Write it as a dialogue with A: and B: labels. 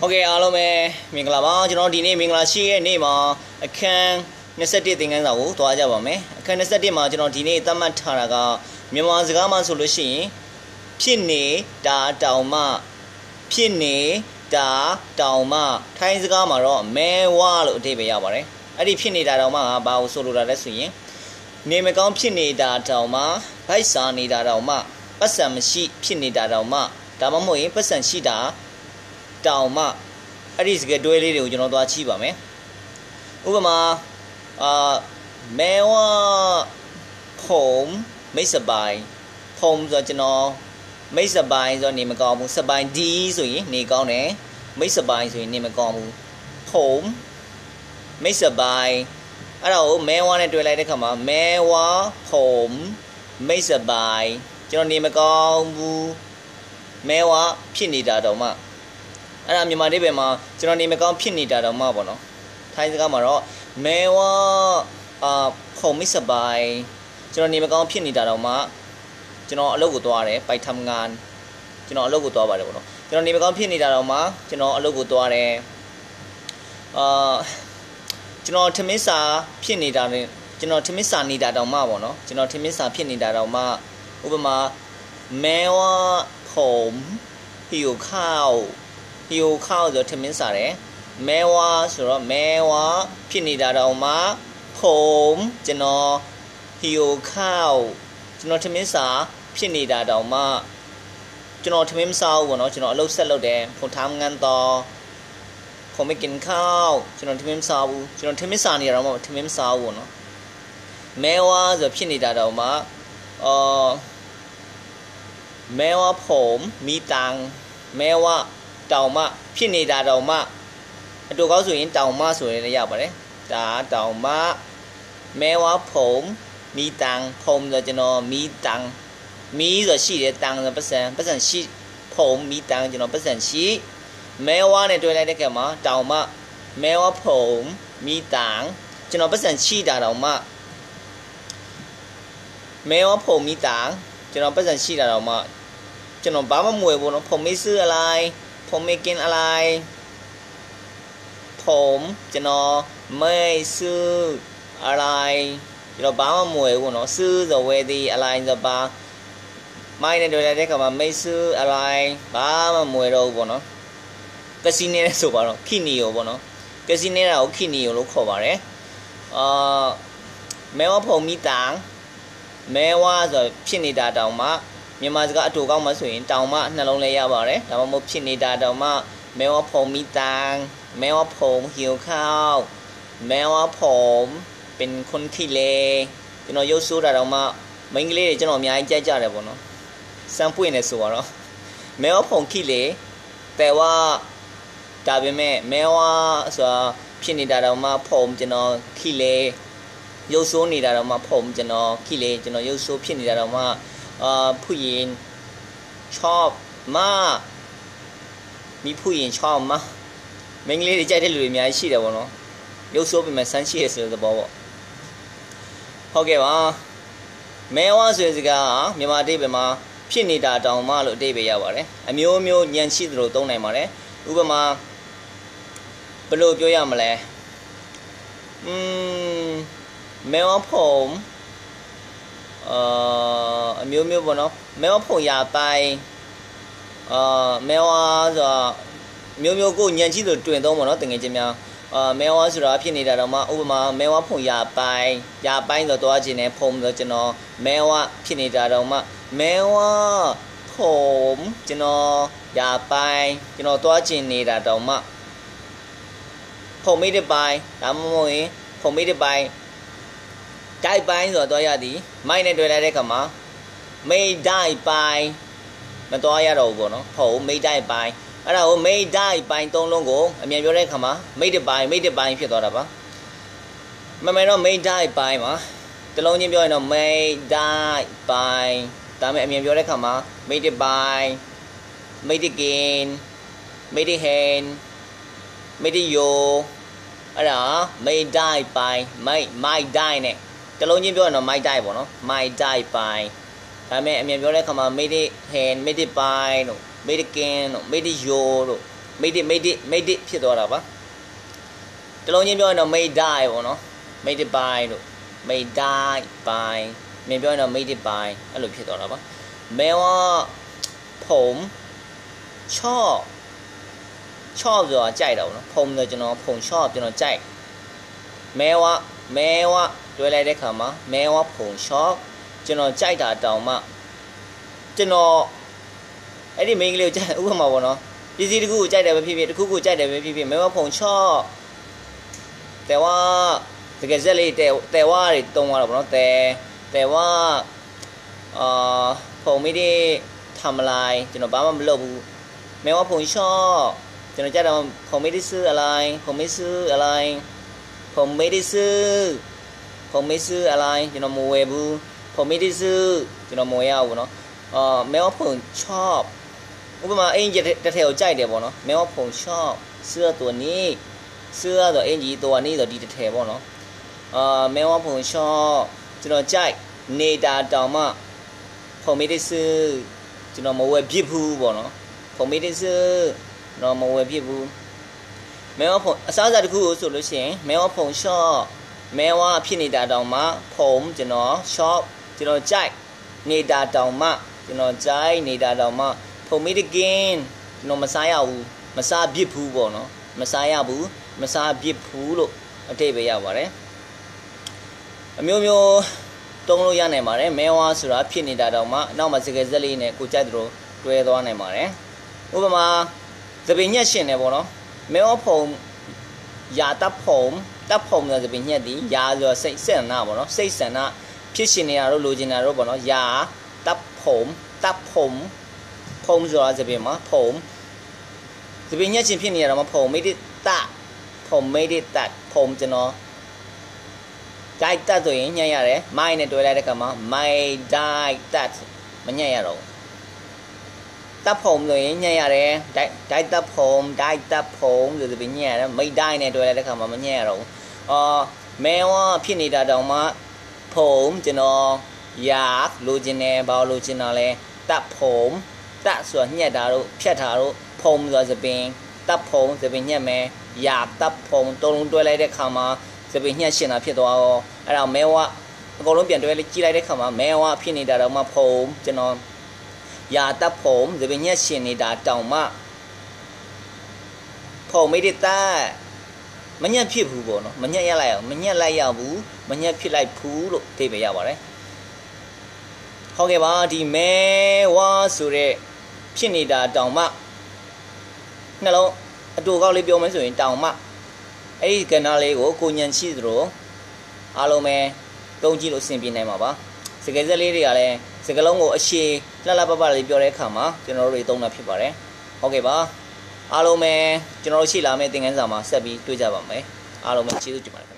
A: ဟုတ်ကဲ့အားလုံးပဲမင်္ဂလာပါကျွန်တော်ဒီနေ့မင်္ဂလာရှိရဲ့နေ့မှာအခန်း21သင်ခန်းစာကိုသွားကြပါမယ်အခန်း21မှာကျွန်တော်ဒီနေ့သတ်မှတ်ထားတာကမြန်မာစကားမှာဆိုလို့ရှိရင်ဖြစ်နေတာတောင်မှဖြစ်နေတာတောင်မှထိုင်းစကားမှာတော့မဲဝါလို့အဓိပ္ပာယ်ရပါတယ်အဲ့ဒီဖြစ်နေတာတောင်မှကဘာကိုဆိုလိုတာလဲဆိုရင်နေမကောင်းဖြစ်နေတာတောင်မှဗိုက်စာနေတာတောင်မှပတ်စံမရှိဖြစ်နေတာတောင်မှဒါမှမဟုတ်ရင်ပတ်စံရှိတာ တောင်မှအဲ့ဒီစကားတွဲလေးတွေကိုကျွန်တော်သွားချိပါမယ်ဥပမာအာမဲဝဖုံမိတ်စပိုင်ဖုံဆိုကျွန်တော်မိတ်စပိုင်ဆိုနေမကောင်းဘူးစပိုင်ဒီဆိုရင်နေကောင်းတယ်မိတ်စပိုင်ဆိုရင်နေမကောင်းဘူးဖုံမိတ်စပိုင်အဲ့ဒါကိုမဲဝါနဲ့တွဲလိုက်တဲ့ခါမှာမဲဝါဖုံမိတ်စပိုင်ကျွန်တော်နေမကောင်းဘူးမဲဝါဖြစ်နေတာတော့မှ အဲ့ဒါမြန်မာနေပဲမှာကျွန်တော်နေမကောင်းဖြစ်နေတာတော့မှပေါ့နော်ထိုင်းစကားမှာတော့မဲဝါအာဖုံမိစပိုင်ကျွန်တော်နေမကောင်းဖြစ်နေတာတော့မှကျွန်တော်အလုပ်ကိုသွားတယ်ပိုက်ထမ်ငန်ကျွန်တော်အလုပ်ကိုသွားပါတယ်ပေါ့နော်ကျွန်တော်နေမကောင်းဖြစ်နေတာတော့မှကျွန်တော်အလုပ်ကိုသွားတယ်အာကျွန်တော်ထမင်းစာဖြစ်နေတာနဲ့ကျွန်တော်ထမင်းစာနေတာတော့မှပေါ့နော်ကျွန်တော်ထမင်းစာဖြစ်နေတာတော့မှဥပမာမဲဝါဖုံဟီယိုခေါ ဟီယိုခါဆိုတော့ထမင်းစားတယ်မဲဝါဆိုတော့မဲဝါဖြစ်နေတာတော့မှဖုံကျွန်တော်ဟီယိုခါကျွန်တော်ထမင်းစားဖြစ်နေတာတော့မှကျွန်တော်ထမင်းမစားဘူးပေါ့နော်ကျွန်တော်အလုပ်ဆက်လုပ်တယ်ဖုန်ထားငန်းတော့ဖုန်မကင်ခါကျွန်တော်ထမင်းမစားဘူးကျွန်တော်ထမင်းစားနေရတော့မှထမင်းမစားဘူးပေါ့နော်မဲဝါဆိုဖြစ်နေတာတော့မှအော်မဲဝါဖုံမိတန်းမဲဝါ တောင်မဖြစ်နေတာတောင်မအတူကောက်ဆိုရင်တောင်မဆိုရင်လည်းရပါတယ်ဒါတောင်မမဲဝါဖုံမီတန်ဖုံဆိုကျွန်တော်မီတန်မီဆိုရှိတယ်တန်ဆိုပတ်စံပတ်စံရှိဖုံမီတန်ကျွန်တော်ပတ်စံရှိမဲဝါနဲ့တွဲလိုက်တဲ့ခါမှာတောင်မမဲဝါဖုံမီတန်ကျွန်တော်ပတ်စံရှိတာတောင်မမဲဝါဖုံမီတန်ကျွန်တော်ပတ်စံရှိတာတောင်မကျွန်တော်ဘာမှမွေဘူးနော်ဖုံမေးစအလိုက် ผมไม่กินอะไรผมကျွန်တော်ไม่ซื้ออะไรကျွန်တော်ဘာမှမဝယ်ဘူးเนาะซื้อဆိုဝယ်သည်อะไรဆိုဘာမိုင်းနဲ့တွေ့တဲ့ခါမှာไม่ซื้ออะไรဘာမှမဝယ်တော့ဘူးပေါ့เนาะကစီနေနဲ့ဆိုပါတော့ခိနီယိုပေါ့เนาะကစီနေတာကိုခိနီယိုလို့ခေါ်ပါတယ်အာမဲဝဖုံမီတန်မဲဝါဆိုဖြစ်နေတာတောင်မှ မြန်မာစကားအတူကောင်းမှဆိုရင်တောင်မှနှလုံးလဲရပါတယ်ဒါမှမဟုတ်ဖြစ်နေတာတောင်မှမဲဝဖုံမီတန်မဲဝဖုံหิวข้าวမဲဝဖုံเป็นคนขี้เลကျွန်တော်ရုပ်ဆိုးတာတောင်မှမိန်းကလေးတွေကျွန်တော်အများကြီးကြိုက်ကြတယ်ပေါ့နော်စမ်းပွင့်နေဆိုတော့မဲဝဖုံขี้လေแต่ว่าဒါပေမဲ့မဲဝဆိုတာဖြစ်နေတာတောင်မှဖုံကျွန်တော်ขี้လေရုပ်ဆိုးနေတာတော့မှဖုံကျွန်တော်ခိလေကျွန်တော်ရုပ်ဆိုးဖြစ်နေတာတော့မှ အာผู้หญิงชอบมากมีผู้หญิงชอบมากမိန်းကလေးတွေကြိုက်တဲ့လူတွေအများကြီးရှိတယ်ပေါ့နော်ရုပ်ဆိုးပြင်မဲ့ဆန်းရှိရဆိုတဲ့သဘောပေါ့ဟုတ်ကဲ့ပါမဲဝါဆိုတဲ့စကားကမြန်မာအတိတ်ပဲမှာဖြစ်နေတာတောင်မှလို့အတိတ်ပဲရပါတယ်အမျိုးမျိုးညံရှိသလိုသုံးနိုင်ပါတယ်ဥပမာဘယ်လိုပြောရမလဲอืมမဲဝผมအာ အမျိုးမျိုးပေါ့နော်မဲဝဖုံရပိုင်အာမဲဝဆိုတော့မျိုးမျိုးကိုညံကြည့်လို့တွင်သုံးပေါ့နော်တကယ်ချင်းများအာမဲဝါဆိုတာဖြစ်နေတာတော့မှဥပမာမဲဝါဖုံရပိုင်းရပိုင်းဆိုတော့ကျင်နေဖုံဆိုကျွန်တော်မဲဝါဖြစ်နေတာတော့မှမဲဝါဖုံကျွန်တော်ရပိုင်းကျွန်တော်တော့ကျင်နေတာတော့မှဖုံမိတဲ့ပိုင်းဒါမှမဟုတ်ရင်ဖုံမိတဲ့ပိုင်းတိုက်ပိုင်းဆိုတော့ရသည်မိုက်နဲ့တွေ့လိုက်တဲ့အခါမှာ မိတ်တိုက်ပိုင်းမတော်ရတော့ဘူးပေါ့နော်ဟုတ်မိတ်တိုက်ပိုင်းအဲ့ဒါကိုမိတ်တိုက်ပိုင်းသုံးလုံးကိုအမြန်ပြောတဲ့ခါမှာမိတ်တပိုင်းမိတ်တပိုင်းဖြစ်သွားတာပါမမယ်တော့မိတ်တိုက်ပိုင်းမှာတလုံးချင်းပြောရင်တော့မိတ်တိုက်ပိုင်းဒါပေမဲ့အမြန်ပြောတဲ့ခါမှာမိတ်တပိုင်းမိတ်တကင်မိတ်တဟန်မိတ်တယိုအဲ့ဒါမိတ်တိုက်ပိုင်းမိတ်မိုက်တိုက်နဲ့တလုံးချင်းပြောရင်တော့ mic die ပေါ့နော် mic die ပိုင်း ဒါပေမဲ့အမြန်ပြောတဲ့အခါမှာ made it hand made it by တို့ made it kin တို့ made it yo တို့ made it made it made it ဖြစ်သွားတာပါတလုံးချင်းပြောရင်တော့ made die ပေါ့နော် made it by လို့ made die by မြင်ပြောရင်တော့ made it by အဲ့လိုဖြစ်သွားတာပါမဲဝผมชอบชอบဆိုတာကြိုက်တာပေါ့နော်ผมဆိုကျွန်တော်ผมชอบကျွန်တော်ကြိုက်မဲဝမဲဝတွဲလိုက်တဲ့ခါမှာမဲဝผมชอบ ကျွန်တော်ကြိုက်တာတောင်မှကျွန်တော်အဲ့ဒီ main ကလေးကိုကြိုက်ဥပမာပေါ့နော်ပစ္စည်းတစ်ခုကိုကြိုက်တယ်ပဲဖြစ်ဖြစ်တစ်ခုခုကြိုက်တယ်ပဲဖြစ်ဖြစ်မဲမဖုံချော့တဲဝါတကယ်ဇက်လေးတဲတဲဝါတွေတုံးသွားတော့ဗောနော်တဲတဲဝါအာဖုံမိတဲ့ထမလိုက်ကျွန်တော်ဘာမှမလုပ်ဘူးမဲဝဖုံချော့ကျွန်တော်ကြိုက်တော့ဖုံမိတဲ့ဆူအလိုင်းဖုံမိဆူအလိုင်းဖုံမိတဲ့ဆူဖုံမိဆူအလိုင်းကျွန်တော်မဝယ်ဘူး ผมไม่ได้ซื้อကျွန်တော်မဝယ်ရဘူးเนาะအာမဲဝผมชอบဥပမာအင်ဂျီတစ်ထည်ကိုကြိုက်တယ်ပေါ့နော်မဲဝผมชอบเสื้อตัวนี้เสื้อตัวအင်ဂျီตัวนี้ဆိုဒီတစ်ထည်ပေါ့နော်အာမဲဝผมชอบကျွန်တော်ကြိုက်နေတာတောင်မှผมไม่ได้ซื้อကျွန်တော်မဝယ်ဖြစ်ဘူးပေါ့နော်ผมไม่ได้ซื้อကျွန်တော်မဝယ်ဖြစ်ဘူးမဲဝผมအစားအစာတစ်ခုကိုဆိုလို့ရှိရင်မဲဝผมชอบမဲဝဖြစ်နေတာတောင်မှผมကျွန်တော် shop ကျွန်တော်ကြိုက်နေတာတောင်မှကျွန်တော်ကြိုက်နေတာတောင်မှဖုံမိတကင်းကျွန်တော်မစားရဘူးမစားပြစ်ဘူးပေါ့နော်မစားရဘူးမစားပြစ်ဘူးလို့အထိပ္ပယ်ရပါတယ်အမျိုးမျိုးတုံးလို့ရနိုင်ပါတယ်မဲဝါဆိုတာဖြစ်နေတာတောင်မှနောက်မှစကယ်ဇက်လေးနဲ့ကိုကြိုက်တို့တွဲသွားနိုင်ပါတယ်ဥပမာသပင်ညက်ရှင်တယ်ပေါ့နော်မဲဝါဖုံယာတပ်ဖုံတပ်ဖုံဆိုသပင်ညက်ဒီယာဆိုစိတ်ဆန္ဒပေါ့နော်စိတ်ဆန္ဒ ဖြစ်ရှင်နေတာတို့လိုချင်တာတို့ပေါ့နော်ယာတပ်ဖုံတပ်ဖုံဖုံဆိုတာသပင်မှာဖုံသပင်ညက်ရှင်ဖြစ်နေတာတော့မဖုံမိတိတဖုံမိတိတဖုံကျွန်တော် die တက်ဆိုရင်ညံ့ရတယ် my နဲ့တွဲလိုက်တဲ့ခါမှာ my die တက်မညံ့ရတော့တပ်ဖုံဆိုရင်ညံ့ရတယ် die die တပ်ဖုံ die တပ်ဖုံဆိုပြီးညံ့ရတယ် my die နဲ့တွဲလိုက်တဲ့ခါမှာမညံ့ရတော့အော်မဲဝါဖြစ်နေတာတောင်မှ ဖုံကျွန်တော်ရာလိုချင်တယ်ဘာလို့ချင်တာလဲတပ်ဖုံတပ်ဆိုတာညက်တာတို့ဖြတ်တာတို့ဖုံဆိုတာသပင်တပ်ဖုံသပင်ညက်မယ်ရာတပ်ဖုံတုံးလုံးတွဲလိုက်တဲ့ခါမှာစပင်ညှက်ရှင်တာဖြစ်သွားတော့အဲ့ဒါမဲဝအကုန်လုံးပြန်တွဲလိုက်ကြည့်လိုက်တဲ့ခါမှာမဲဝဖြစ်နေတာတော့မှဖုံကျွန်တော်ယာတပ်ဖုံစပင်ညှက်ရှင်နေတာတောင်မှဖုံမိတဲ့တက် မညက်ဖြစ်ဘူးပေါ့နော်မညက်ရလိုက်အောင်မညက်လိုက်ရဘူးမညက်ဖြစ်လိုက်ဘူးလို့သိပဲရပါတယ်ဟုတ်ကဲ့ပါဒီမဲဝါဆိုတဲ့ဖြစ်နေတာတောင်မှနှလုံးအတူကောက်လေးပြောမယ်ဆိုရင်တောင်မှအဲ့ဒီကဏ္ဍလေးကိုကိုညံရှိသလိုအားလုံးပဲသုံးကြည့်လို့အဆင်ပြေနိုင်မှာပါစကယ်စက်လေးတွေကလည်းစကလုံးကိုအရှည်လှလှပပလေးပြောတဲ့အခါမှာကျွန်တော်တို့တွေသုံးတာဖြစ်ပါတယ်ဟုတ်ကဲ့ပါ အားလုံးပဲကျွန်တော်တို့ရှိလာမယ့်သင်ခန်းစာမှာဆက်ပြီးတွေ့ကြပါမယ်အားလုံးပဲကျေးဇူးတင်ပါတယ်